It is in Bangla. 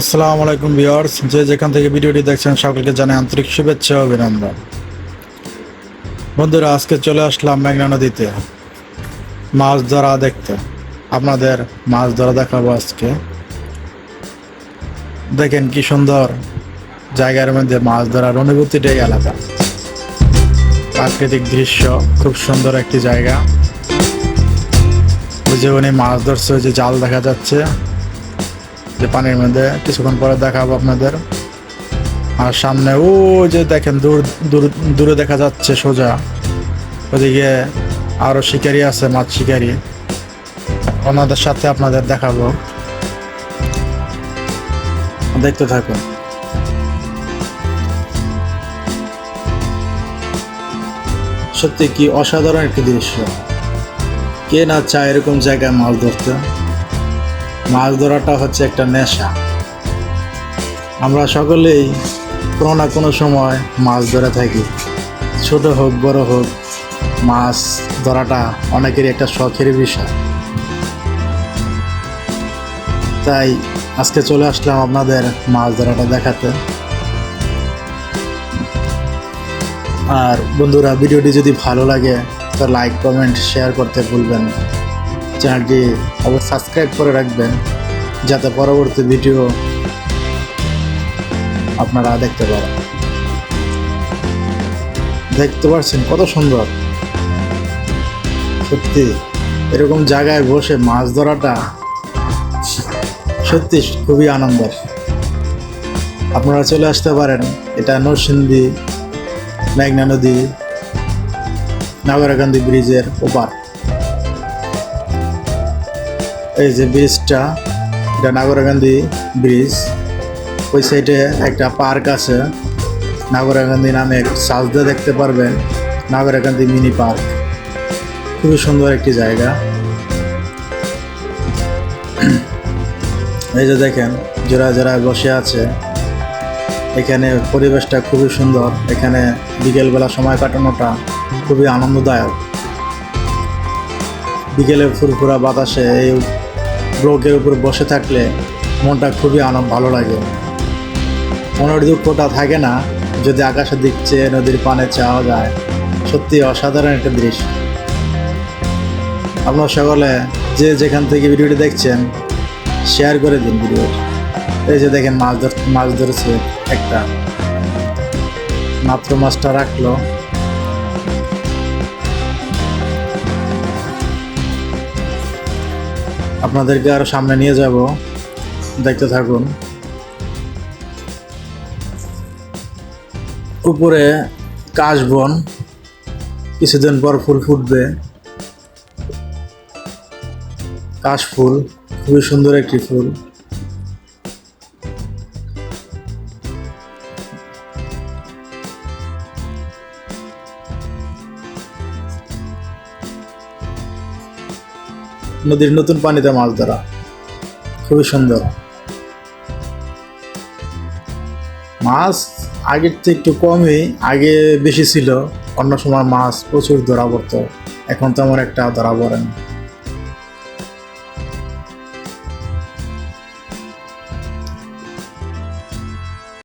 আসসালামু আলাইকুম ভিউয়ার্স, যে যেখান থেকে ভিডিওটি দেখছেন সকলকে জানাই আন্তরিক শুভেচ্ছা অভিনন্দন। বন্ধুরা, আজকে চলে আসলাম মেঘনা নদীতে। মাছ ধরা দেখতে। আপনাদের মাছ ধরা দেখাবো আজকে। দেখেন কি সুন্দর জায়গার মধ্যে মাছ ধরার অনুভূতিটাই আলাদা। প্রাকৃতিক দৃশ্য, খুব সুন্দর একটি জায়গা। ওই যে উনি মাছ ধরছে, ওই যে জাল দেখা যাচ্ছে। যে পানির মধ্যে কিছুক্ষণ পরে দেখাবো আপনাদের। আর সামনে ও যে দেখেন, দূর দূর, দূরে দেখা যাচ্ছে সোজা। ওদিকে আরও শিকারি আছে, মাছ শিকারি। ওনাদের সাথে আপনাদের দেখাবো। দেখতে থাকুন। সত্যি কি অসাধারণ একটি দৃশ্য। কে না চায় এরকম জায়গায় মাছ ধরতে? মাছ ধরাটা হচ্ছে একটা নেশা। আমরা সকলেই কোনো না কোনো সময় মাছ ধরে থাকি। ছোট হোক, বড় হোক, মাছ ধরাটা অনেকেরই একটা শখের বিষয়। তাই আজকে চলে আসলাম আপনাদের মাছ ধরাটা দেখাতে। আর বন্ধুরা, ভিডিওটি যদি ভালো লাগে, তো লাইক, কমেন্ট, শেয়ার করতে ভুলবেন না। চ্যানেলটি অবশ্যই সাবস্ক্রাইব করে রাখবেন, যাতে পরবর্তী ভিডিও আপনারা দেখতে পারেন। দেখতে পাচ্ছেন কত সুন্দর? সত্যি, এরকম জায়গায় বসে মাছ ধরাটা সত্যি খুবই আনন্দের। আপনারা চলে আসতে পারেন, এটা নরসিংদী, মেঘনা নদী, নাগরাকান্দি ব্রিজের ওপার। এই যে ব্রিজটা এটা নাগরাকান্দি ব্রিজ ওই সাইডে একটা পার্ক আছে। নাগরাকান্দি নামে এক সাজদা দেখতে পারবেন নাগরাকান্দি মিনি পার্ক খুবই সুন্দর একটি জায়গা। এই যে দেখেন জোড়া জোড়া বসে আছে, এখানে পরিবেশটা খুবই সুন্দর। এখানে বিকেলবেলা সময় কাটানোটা খুবই আনন্দদায়ক। বিকেলে ফুরফুরা বাতাসে এই ব্লকের উপর বসে থাকলে মনটা খুবই আনন্দ, ভালো লাগে। মনের দুঃখটা থাকে না যদি আকাশের দিক চেয়ে নদীর পানে চাওয়া যায়। সত্যি অসাধারণ একটা দৃশ্য। আপনার সকলে যে যেখান থেকে ভিডিওটি দেখছেন, শেয়ার করে দিন ভিডিওটি। এই যে দেখেন, মাছ ধর, মাছ ধরেছে একটা। মাত্র মাছটা রাখল। আপনাদেরকে আরও সামনে নিয়ে যাব। দেখতে থাকুন। উপরে কাশবন, কিছুদিন পর ফুল ফুটবে। কাশ ফুল খুবই সুন্দর একটি ফুল। নদীর নতুন পানিতে মাছ ধরা। খুবই সুন্দর। মাছ আগের থেকে একটু কমই, আগে বেশি ছিল। অন্য সময় মাছ প্রচুর ধরা পড়তো। এখন তো আমার একটা ধরা পড়ে না।